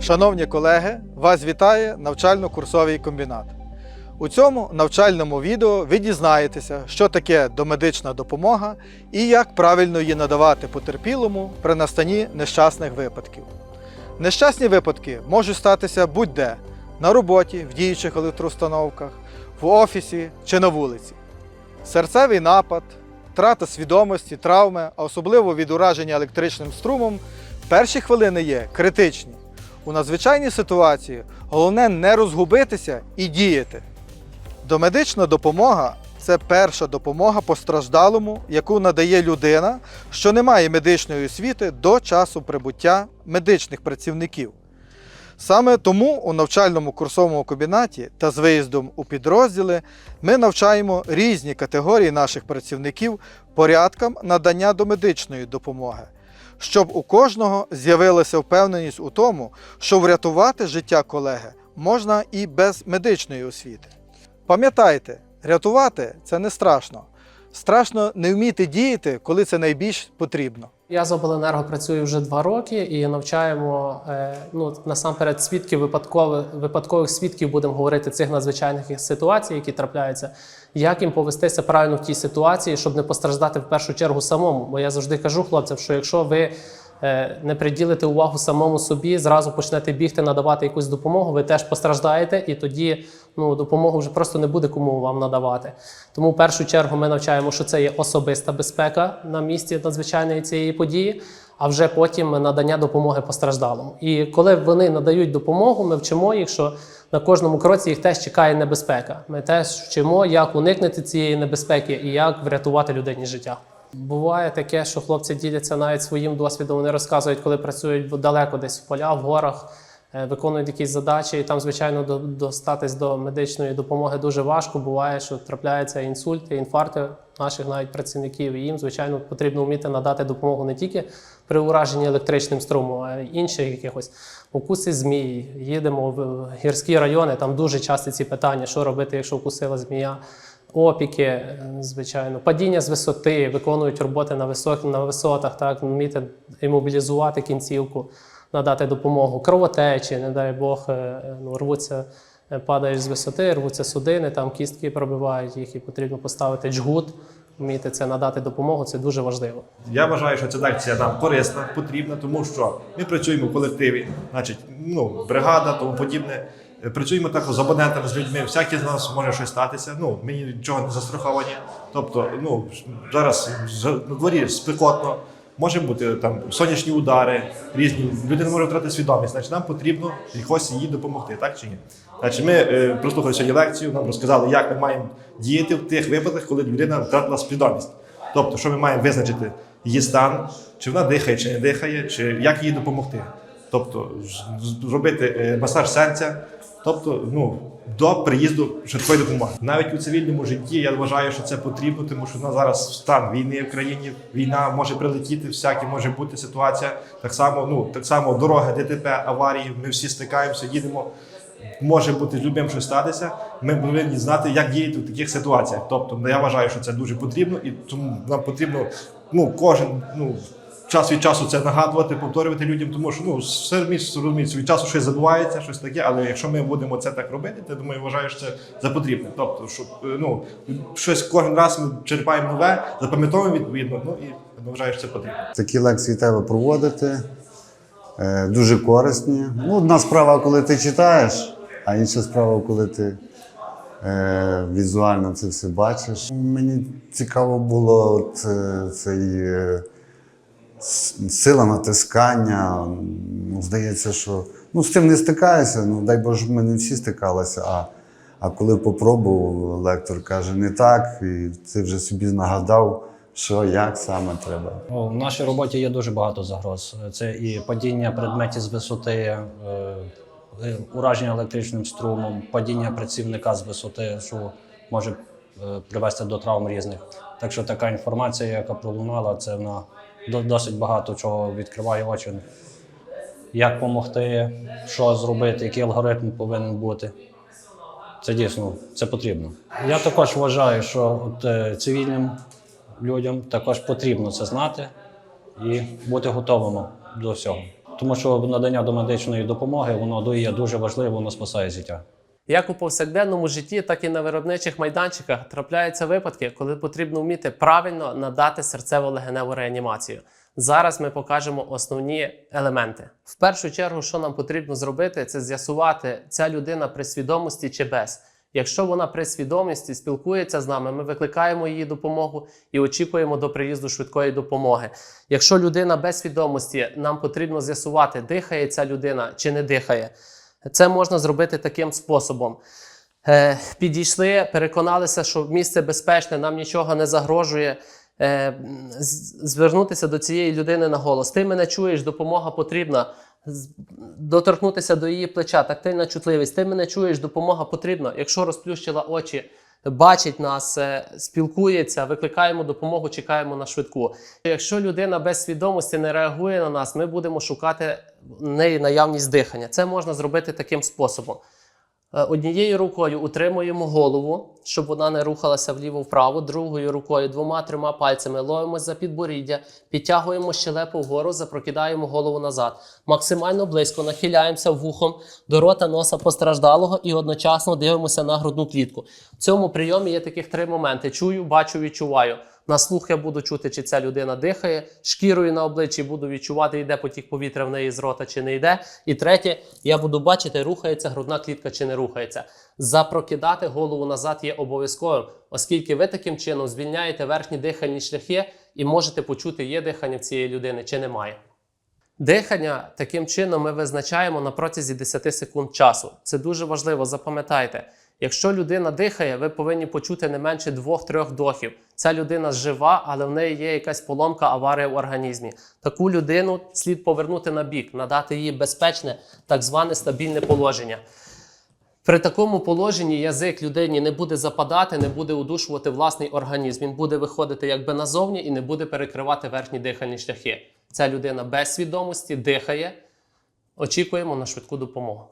Шановні колеги, вас вітає навчально-курсовий комбінат. У цьому навчальному відео ви дізнаєтеся, що таке домедична допомога і як правильно її надавати потерпілому при настанні нещасних випадків. Нещасні випадки можуть статися будь-де на роботі, в діючих електроустановках, в офісі чи на вулиці. Серцевий напад, втрата свідомості, травми, а особливо від ураження електричним струмом, перші хвилини є критичні. У надзвичайній ситуації головне не розгубитися і діяти. Домедична допомога це перша допомога постраждалому, яку надає людина, що не має медичної освіти до часу прибуття медичних працівників. Саме тому у навчальному курсовому комбінаті та з виїздом у підрозділи ми навчаємо різні категорії наших працівників порядкам надання домедичної допомоги, щоб у кожного з'явилася впевненість у тому, що врятувати життя колеги можна і без медичної освіти. Пам'ятайте, рятувати це не страшно. Страшно не вміти діяти, коли це найбільш потрібно. Я з обленерго працюю вже два роки і навчаємо е, ну насамперед свідків випадкових випадкових свідків будемо говорити цих надзвичайних ситуацій, які трапляються. Як їм повестися правильно в тій ситуації, щоб не постраждати в першу чергу самому. Бо я завжди кажу хлопцям, що якщо ви е, не приділите увагу самому собі, зразу почнете бігти, надавати якусь допомогу, ви теж постраждаєте, і тоді ну, допомогу вже просто не буде кому вам надавати. Тому в першу чергу ми навчаємо, що це є особиста безпека на місці надзвичайної цієї події, а вже потім надання допомоги постраждалому. І коли вони надають допомогу, ми вчимо їх, що на кожному кроці їх теж чекає небезпека. Ми теж вчимо, як уникнути цієї небезпеки і як врятувати людині життя. Буває таке, що хлопці діляться навіть своїм досвідом. Вони розказують, коли працюють далеко десь в полях, в горах, виконують якісь задачі, і там, звичайно, до- достатись до медичної допомоги дуже важко. Буває, що трапляються інсульти, інфаркти наших навіть працівників. І їм, звичайно, потрібно вміти надати допомогу не тільки при ураженні електричним струмом, а й інших якихось укуси змій. Їдемо в гірські райони, там дуже часто ці питання, що робити, якщо вкусила змія. Опіки, е, звичайно, падіння з висоти, виконують роботи на висок, на висотах, так, вміти імобілізувати кінцівку, надати допомогу, кровотечі, не дай Бог, е, ну, рвуться, е, падаєш з висоти, рвуться судини, там кістки пробивають їх, і потрібно поставити джгут, вміти це надати допомогу, це дуже важливо. Я вважаю, що ця лекція нам корисна, потрібна, тому що ми працюємо в колективі, значить, ну, бригада, тому подібне. Працюємо також з абонентами, з людьми. Всякі з нас може щось статися. Ну, ми нічого не застраховані. Тобто, ну, зараз на дворі спекотно, може бути там сонячні удари, різні. Людина може втратити свідомість. Значить, нам потрібно якось їй допомогти, так чи ні? Значить, ми е, прослухали сьогодні лекцію, нам розказали, як ми маємо діяти в тих випадках, коли людина втратила свідомість. Тобто, що ми маємо визначити її стан, чи вона дихає, чи не дихає, чи як їй допомогти. Тобто зробити е, масаж серця, тобто ну, до приїзду швидкої допомоги. Навіть у цивільному житті я вважаю, що це потрібно, тому що в нас зараз стан війни в країні, війна може прилетіти, всякі може бути ситуація. Так само, ну так само дороги, ДТП, аварії. Ми всі стикаємося, їдемо. Може бути з любим щось статися. Ми повинні знати, як діяти в таких ситуаціях. Тобто, ну, я вважаю, що це дуже потрібно, і тому нам потрібно ну, кожен ну, час від часу це нагадувати, повторювати людям, тому що ну, все розуміють, від часу щось забувається, щось таке, але якщо ми будемо це так робити, то думаю, вважаю, це за потрібне. Тобто, щоб е, ну, щось кожен раз ми черпаємо нове, запам'ятовуємо відповідно, ну і я це потрібно. Такі лекції треба проводити, е, дуже корисні. Ну, одна справа, коли ти читаєш, а інша справа, коли ти е, візуально це все бачиш. Мені цікаво було от, е, цей е, сила натискання. Ну, здається, що ну, з цим не стикаюся. Ну, дай Боже, ми не всі стикалися. А, а коли попробував, лектор каже, не так, і ти вже собі нагадав, що як саме треба. В нашій роботі є дуже багато загроз. Це і падіння предметів з висоти, е, е, ураження електричним струмом, падіння працівника з висоти, що може е, привести до травм різних. Так що така інформація, яка пролунала, це вона досить багато чого відкриває очі. Як допомогти, що зробити, який алгоритм повинен бути. Це дійсно це потрібно. Я також вважаю, що от, е, цивільним людям також потрібно це знати і бути готовими до всього. Тому що надання домедичної допомоги воно є дуже важливо, воно спасає життя. Як у повсякденному житті, так і на виробничих майданчиках трапляються випадки, коли потрібно вміти правильно надати серцево-легеневу реанімацію. Зараз ми покажемо основні елементи. В першу чергу, що нам потрібно зробити, це з'ясувати, ця людина при свідомості чи без. Якщо вона при свідомості спілкується з нами, ми викликаємо її допомогу і очікуємо до приїзду швидкої допомоги. Якщо людина без свідомості, нам потрібно з'ясувати, дихає ця людина чи не дихає. Це можна зробити таким способом. Е, підійшли, переконалися, що місце безпечне, нам нічого не загрожує. Е, звернутися до цієї людини на голос. Ти мене чуєш, допомога потрібна. Доторкнутися до її плеча, тактильна чутливість. Ти мене чуєш, допомога потрібна. Якщо розплющила очі, бачить нас, е, спілкується, викликаємо допомогу, чекаємо на швидку. Якщо людина без свідомості не реагує на нас, ми будемо шукати в неї наявність дихання. Це можна зробити таким способом. Е, Однією рукою утримуємо голову, щоб вона не рухалася вліво-вправо. Другою рукою, двома-трьома пальцями ловимося за підборіддя, підтягуємо щелепу вгору, запрокидаємо голову назад. Максимально близько нахиляємося вухом до рота носа постраждалого і одночасно дивимося на грудну клітку. В цьому прийомі є таких три моменти: чую, бачу, відчуваю. На слух я буду чути, чи ця людина дихає. Шкірою на обличчі буду відчувати, йде потік повітря в неї з рота чи не йде. І третє, я буду бачити, рухається грудна клітка чи не рухається. Запрокидати голову назад є обов'язковим, оскільки ви таким чином звільняєте верхні дихальні шляхи і можете почути, є дихання в цієї людини чи немає. Дихання таким чином ми визначаємо на протязі 10 секунд часу. Це дуже важливо, запам'ятайте. Якщо людина дихає, ви повинні почути не менше 2-3 вдохів. Ця людина жива, але в неї є якась поломка, аварія в організмі. Таку людину слід повернути на бік, надати їй безпечне, так зване стабільне положення. При такому положенні язик людині не буде западати, не буде удушувати власний організм. Він буде виходити якби назовні і не буде перекривати верхні дихальні шляхи. Ця людина без свідомості дихає. Очікуємо на швидку допомогу.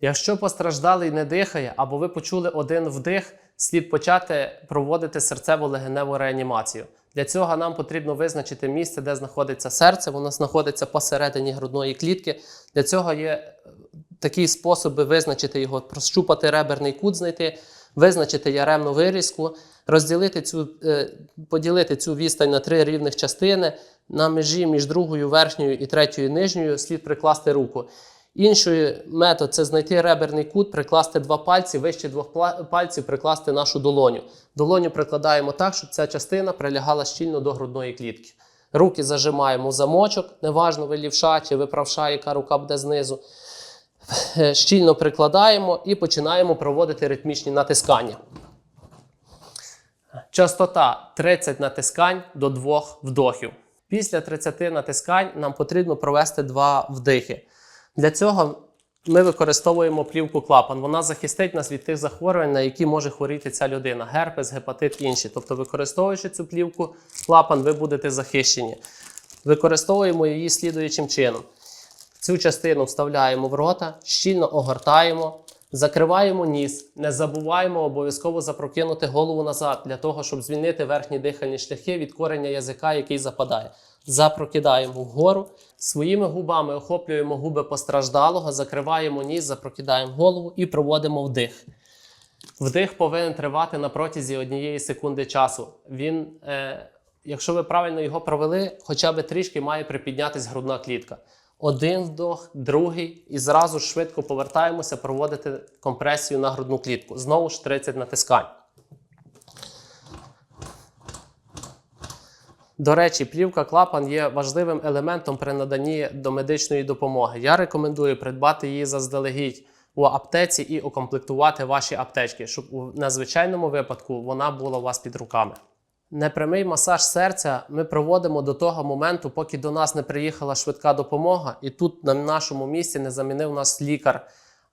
Якщо постраждалий не дихає, або ви почули один вдих, слід почати проводити серцево-легеневу реанімацію. Для цього нам потрібно визначити місце, де знаходиться серце. Воно знаходиться посередині грудної клітки. Для цього є е, такі способи визначити його, прощупати реберний кут, знайти, визначити яремну вирізку, розділити цю, е, поділити цю відстань на три рівних частини. На межі між другою верхньою і третьою нижньою слід прикласти руку. Інший метод це знайти реберний кут, прикласти два пальці, вище двох пальців прикласти нашу долоню. Долоню прикладаємо так, щоб ця частина прилягала щільно до грудної клітки. Руки зажимаємо в замочок, неважно, ви лівша чи ви правша, яка рука буде знизу. Е, Щільно прикладаємо і починаємо проводити ритмічні натискання. Частота 30 натискань до 2 вдохів. Після 30 натискань нам потрібно провести два вдихи. Для цього ми використовуємо плівку клапан. Вона захистить нас від тих захворювань, на які може хворіти ця людина: герпес, гепатит інші. Тобто, використовуючи цю плівку клапан, ви будете захищені. Використовуємо її слідуючим чином. Цю частину вставляємо в рота, щільно огортаємо, закриваємо ніс. Не забуваємо обов'язково запрокинути голову назад для того, щоб звільнити верхні дихальні шляхи від корення язика, який западає. Запрокидаємо вгору, своїми губами охоплюємо губи постраждалого, закриваємо ніс, запрокидаємо голову і проводимо вдих. Вдих повинен тривати на протязі однієї секунди часу. Він, е, якщо ви правильно його провели, хоча б трішки має припіднятись грудна клітка. Один вдох, другий, і зразу швидко повертаємося проводити компресію на грудну клітку. Знову ж 30 натискань. До речі, плівка клапан є важливим елементом при наданні домедичної допомоги. Я рекомендую придбати її заздалегідь у аптеці і укомплектувати ваші аптечки, щоб у надзвичайному випадку вона була у вас під руками. Непрямий масаж серця ми проводимо до того моменту, поки до нас не приїхала швидка допомога, і тут на нашому місці не замінив нас лікар.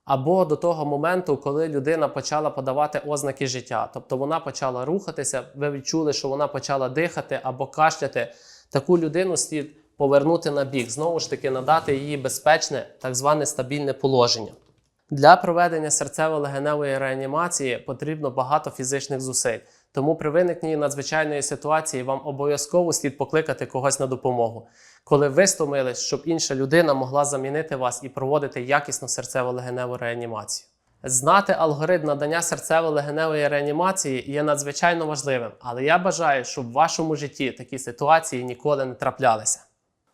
Або до того моменту, коли людина почала подавати ознаки життя, тобто вона почала рухатися, ви відчули, що вона почала дихати або кашляти. Таку людину слід повернути на бік, знову ж таки, надати їй безпечне, так зване стабільне положення. Для проведення серцево-легеневої реанімації потрібно багато фізичних зусиль. Тому при виникненні надзвичайної ситуації вам обов'язково слід покликати когось на допомогу, коли ви стомились, щоб інша людина могла замінити вас і проводити якісну серцево-легеневу реанімацію. Знати алгоритм надання серцево-легеневої реанімації є надзвичайно важливим, але я бажаю, щоб в вашому житті такі ситуації ніколи не траплялися.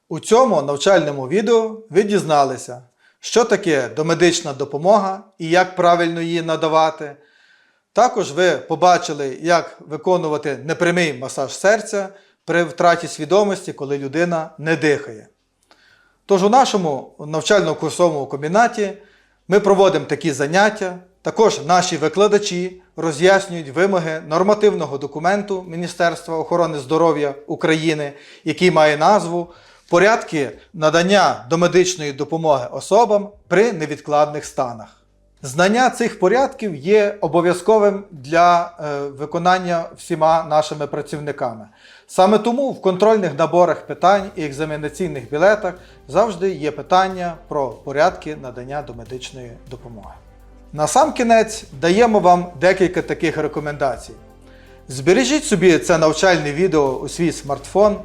У цьому навчальному відео ви дізналися, що таке домедична допомога і як правильно її надавати. Також ви побачили, як виконувати непрямий масаж серця при втраті свідомості, коли людина не дихає. Тож у нашому навчально-курсовому комбінаті ми проводимо такі заняття. Також наші викладачі роз'яснюють вимоги нормативного документу Міністерства охорони здоров'я України, який має назву Порядки надання домедичної допомоги особам при невідкладних станах. Знання цих порядків є обов'язковим для е, виконання всіма нашими працівниками. Саме тому в контрольних наборах питань і екзаменаційних білетах завжди є питання про порядки надання домедичної допомоги. На сам кінець даємо вам декілька таких рекомендацій. Збережіть собі це навчальне відео у свій смартфон,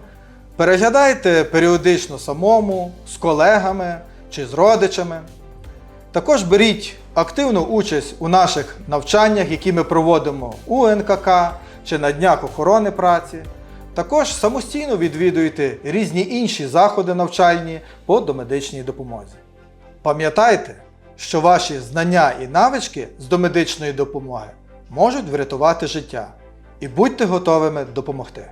переглядайте періодично самому, з колегами чи з родичами. Також беріть активну участь у наших навчаннях, які ми проводимо у НКК чи на днях охорони праці. Також самостійно відвідуйте різні інші заходи навчальні по домедичній допомозі. Пам'ятайте, що ваші знання і навички з домедичної допомоги можуть врятувати життя. І будьте готовими допомогти.